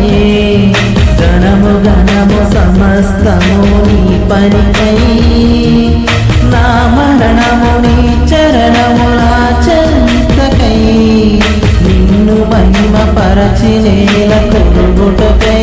పనికయే గణము గణము సమస్తము నీ పనికై. నా మరణము నీ చరణము నా చరితకై నిన్ను మహిమ పరచి నేల కొడుగుటకై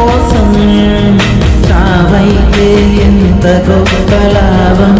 కోసం తావైతే ఎంత గొప్ప లాభం.